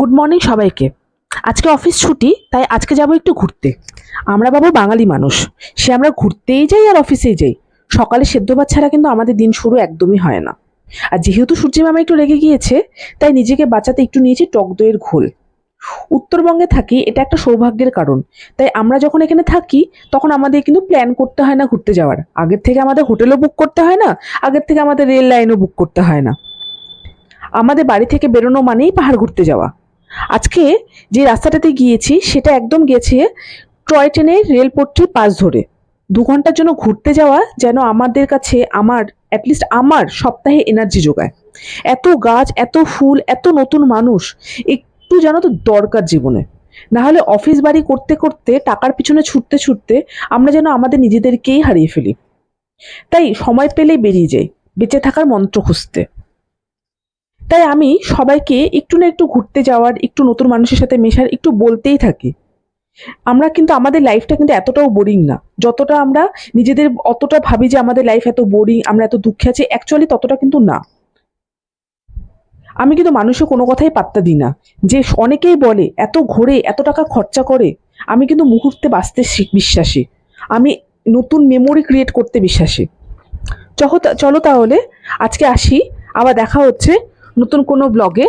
Good morning সবাইকে। আজকে office ছুটি, তাই আজকে যাব একটু ঘুরতে। আমরা বাবু বাঙালি মানুষ। সে আমরা ঘুরতেই যাই আর অফিসেই যাই। সকালে সেদ্ধ ভাত ছাড়া কিন্তু আমাদের দিন শুরু একদমই হয় না। আর যেহেতু সূর্যি মামা একটু রেগে গিয়েছে, তাই নিজেকে বাঁচাতে একটু নিয়েছি টক দইয়ের ঘোল। উত্তরবঙ্গে থাকি, এটা একটা সৌভাগ্যের কারণ। তাই আমরা যখন এখানে থাকি, তখন আমাদের কিন্তু প্ল্যান করতে হয় না ঘুরতে যাওয়ার। আগের থেকে আমাদের হোটেলও বুক করতে হয় না, আগের থেকে আমাদের রেল লাইনও বুক করতে হয় না। আমাদের বাড়ি থেকে বেরোনো মানেই পাহাড় ঘুরতে যাওয়া। আজকে যে রাস্তাটাতে গিয়েছি, সেটা একদম গেছে টয় ট্রেনের রেলপট্রির পাশ ধরে। দু ঘণ্টার জন্য ঘুরতে যাওয়া যেন আমাদের কাছে আমার অ্যাটলিস্ট আমার সপ্তাহে এনার্জি যোগায়। এত গাছ, এত ফুল, এত নতুন মানুষ, একটু যেন তো দরকার জীবনে। না হলে অফিস বাড়ি করতে করতে, টাকার পিছনে ছুটতে ছুটতে আমরা যেন আমাদের নিজেদেরকেই হারিয়ে ফেলি। তাই সময় পেলেই বেরিয়ে যাই, বেঁচে থাকার মন্ত্র খুঁজতে। তাই আমি সবাইকে একটু না একটু ঘুরতে যাওয়ার, একটু নতুন মানুষের সাথে মেশার একটু বলতেই থাকি। আমরা কিন্তু আমাদের লাইফটা কিন্তু এতটাও বোরিং না। যতটা আমরা নিজেদের অতটা ভাবি যে আমাদের লাইফ এত বোরিং আমরা এত দুঃখে আছি অ্যাকচুয়ালি ততটা কিন্তু না। আমি কিন্তু মানুষের কোনো কথাই পাত্তা দিই না। যে অনেকেই বলে, এত ঘোরে, এত টাকা খরচা করে। আমি কিন্তু মুহূর্তে বাঁচতে বিশ্বাসী। আমি নতুন মেমোরি ক্রিয়েট করতে বিশ্বাসী। চলো তাহলে আজকে আসি। আবার দেখা হচ্ছে। নতুন কোনো ব্লগে